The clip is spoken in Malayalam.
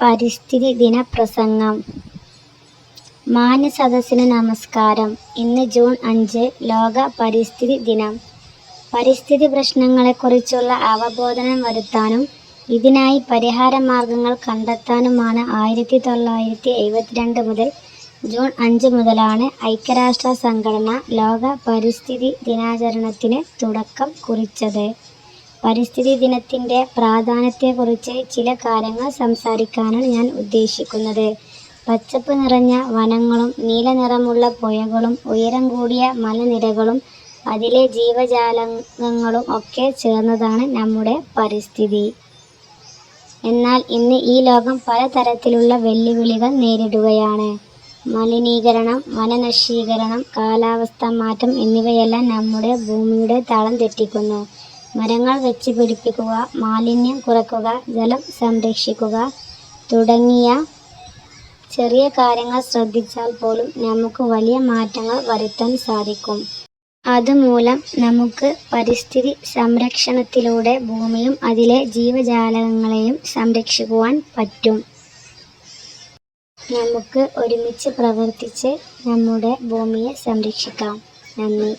പരിസ്ഥിതി ദിന പ്രസംഗം മാന്യ സദസ്സിന് നമസ്കാരം. ഇന്ന് ജൂൺ അഞ്ച് ലോക പരിസ്ഥിതി ദിനം. പരിസ്ഥിതി പ്രശ്നങ്ങളെക്കുറിച്ചുള്ള അവബോധനം വരുത്താനും ഇതിനായി പരിഹാര മാർഗങ്ങൾ കണ്ടെത്താനുമാണ് ആയിരത്തി തൊള്ളായിരത്തി എഴുപത്തിരണ്ട് മുതൽ ജൂൺ അഞ്ച് മുതലാണ് ഐക്യരാഷ്ട്ര സംഘടന ലോക പരിസ്ഥിതി ദിനാചരണത്തിന് തുടക്കം കുറിച്ചത്. പരിസ്ഥിതി ദിനത്തിന്റെ പ്രാധാന്യത്തെക്കുറിച്ച് ചില കാര്യങ്ങൾ സംസാരിക്കാനാണ് ഞാൻ ഉദ്ദേശിക്കുന്നത്. പച്ചപ്പ് നിറഞ്ഞ വനങ്ങളും നീല നിറമുള്ള പുഴകളും ഉയരം കൂടിയ മലനിരകളും അതിലെ ജീവജാലങ്ങളും ഒക്കെ ചേർന്നതാണ് നമ്മുടെ പരിസ്ഥിതി. എന്നാൽ ഇന്ന് ഈ ലോകം പലതരത്തിലുള്ള വെല്ലുവിളികൾ നേരിടുകയാണ്. മലിനീകരണം വനനശീകരണം കാലാവസ്ഥാ മാറ്റം എന്നിവയെല്ലാം നമ്മുടെ ഭൂമിയുടെ തളം തെറ്റിക്കുന്നു. മരങ്ങൾ വെച്ച് പിടിപ്പിക്കുക മാലിന്യം കുറയ്ക്കുക ജലം സംരക്ഷിക്കുക തുടങ്ങിയ ചെറിയ കാര്യങ്ങൾ ശ്രദ്ധിച്ചാൽ പോലും നമുക്ക് വലിയ മാറ്റങ്ങൾ വരുത്താൻ സാധിക്കും. അതുമൂലം നമുക്ക് പരിസ്ഥിതി സംരക്ഷണത്തിലൂടെ ഭൂമിയും അതിലെ ജീവജാലകങ്ങളെയും സംരക്ഷിക്കുവാൻ പറ്റും. നമുക്ക് ഒരുമിച്ച് പ്രവർത്തിച്ച് നമ്മുടെ ഭൂമിയെ സംരക്ഷിക്കാം. നന്ദി.